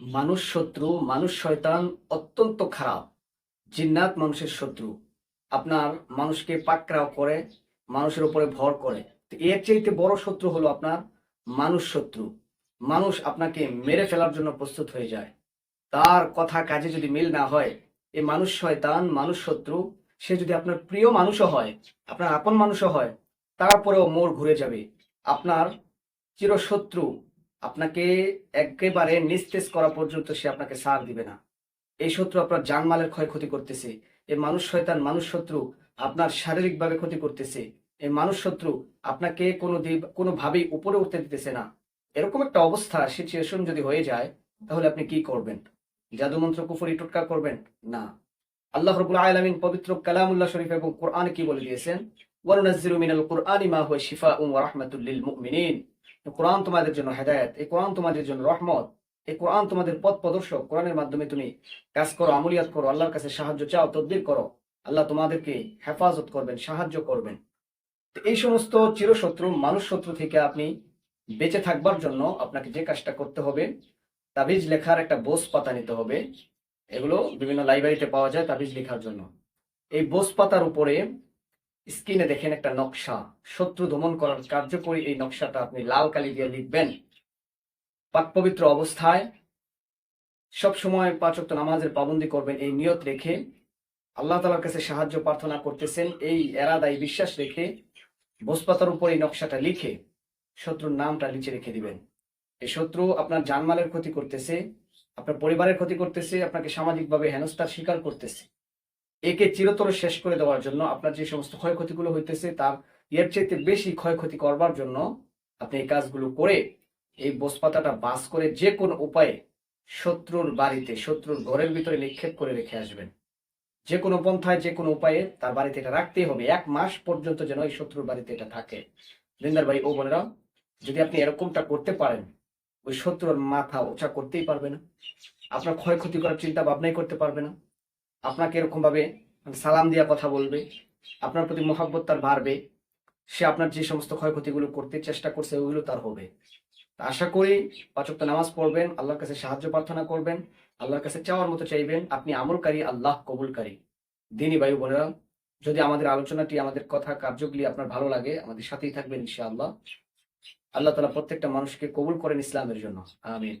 মানুষ শত্রু, মানুষ শয়তান অত্যন্ত খারাপ। জিন্নাত মানুষের শত্রু। আপনার মানুষকে পাকড়াও করে, মানুষের উপরে ভর করে। এর চাইতে বড় শত্রু হলো আপনার মানুষ শত্রু। মানুষ আপনাকে মেরে ফেলার জন্য প্রস্তুত হয়ে যায়। তার কথা কাজে যদি মিল না হয় এই মানুষ শয়তান, মানুষ শত্রু, সে যদি আপনার প্রিয় মানুষও হয়, আপনার আপন মানুষও হয়, তারপরেও মোড় ঘুরে যাবে। আপনার চিরশত্রু আপনাকে একেবারে নিস্তেজ করা পর্যন্ত সে আপনাকে সার দিবে না। এই শত্রু আপনার জানমালের ক্ষয়ক্ষতি করতেছে। এই মানুষ শয়তান, মানুষ শত্রু আপনার শারীরিকভাবে ক্ষতি করতেছে। এই মানুষ শত্রু আপনাকে কোনো দিক কোনোভাবেই উপরে উঠতে দিতেছে না। এরকম একটা অবস্থা সিচুয়েশন যদি হয়ে যায়, তাহলে আপনি কি করবেন? জাদুমন্ত্র কুফরি টোটকা করবেন? না। আল্লাহ রবুল আলমিন পবিত্র কালামুল্লাহ শরীফ এবং কোরআন কি বলে দিয়েছেন? ওয়ানুনাজ্জিরু মিনাল কুরআনি মা হুয়া শিফাউন ওয়া রাহমাতুল মুমিনিন। কোরআন তোমাদের জন্য হেদায়েত, এই কোরআন তোমাদের জন্য রহমত, এই কোরআন তোমাদের পথ প্রদর্শক, কোরআনের মাধ্যমে তুমি কাজ করো, আমলিয়াত করো, আল্লাহর কাছে সাহায্য চাও, তদবির করো, আল্লাহ তোমাদেরকে হেফাজত করবেন, সাহায্য করবেন। তো এই সমস্ত চিরশত্রু মানুষ শত্রু থেকে আপনি বেঁচে থাকবার জন্য আপনাকে যে কাজটা করতে হবে, তাবিজ লেখার একটা বোস পাতা নিতে হবে। এগুলো বিভিন্ন লাইব্রেরিতে পাওয়া যায় তাবিজ লেখার জন্য। এই বোস পাতার উপরে স্ক্রিনে দেখেন একটা নকশা। শত্রু দমন করার কার্যকরী এই নকশাটা আপনি লাল কালি দিয়ে লিখবেন। পাক পবিত্র অবস্থায় সব সময় পাঁচক্ত নামাজের পাবন্দি করবেন এই নিয়ত রেখে। আল্লাহ তালার কাছে সাহায্য প্রার্থনা করতেছেন এই এরাদাই বিশ্বাস রেখে বোসপাতার উপর এই নকশাটা লিখে শত্রুর নামটা লিখে রেখে দিবেন। এই শত্রু আপনার জানমালের ক্ষতি করতেছে, আপনার পরিবারের ক্ষতি করতেছে, আপনাকে সামাজিকভাবে হেনস্থার শিকার করতেছে। একে চিরতর শেষ করে দেওয়ার জন্য আপনার যে সমস্ত ক্ষয়ক্ষতিগুলো হইতেছে, তার এর চাইতে বেশি ক্ষয়ক্ষতি করবার জন্য আপনি এই কাজগুলো করে এই বোসপাতাটা বাস করে যে কোনো উপায়ে শত্রুর বাড়িতে, শত্রুর ঘরের ভিতরে নিক্ষেপ করে রেখে আসবেন। যে কোনো পন্থায়, যে কোনো উপায়ে তার বাড়িতে এটা রাখতেই হবে। এক মাস পর্যন্ত যেন এই শত্রুর বাড়িতে এটা থাকে। বৃন্দার ভাই, ও বোনেরা, যদি আপনি এরকমটা করতে পারেন, ওই শত্রুর মাথা ওচা করতেই পারবে না। আপনার ক্ষয়ক্ষতি করার চিন্তা ভাবনাই করতে পারবে না। আপনাকে এরকম ভাবে সালাম দিয়া কথা বলবে, আপনার প্রতি মহাব্বত তার বাড়বে, সে আপনার যে সমস্ত ক্ষয়ক্ষতিগুলো করতে চেষ্টা করছে ওগুলো তার হবে। আশা করি পাচক নামাজ পড়বেন, আল্লাহর কাছে সাহায্য প্রার্থনা করবেন, আল্লাহর কাছে চাওয়ার মতো চাইবেন, আপনি আমলকারী, আল্লাহ কবুলকারী। দিনই বায়ু বোনেরা, যদি আমাদের আলোচনাটি, আমাদের কথা, কার্যগুলি আপনার ভালো লাগে, আমাদের সাথেই থাকবেন ইনশাআল্লাহ। আল্লাহ তালা প্রত্যেকটা মানুষকে কবুল করেন ইসলামের জন্য। আমিন।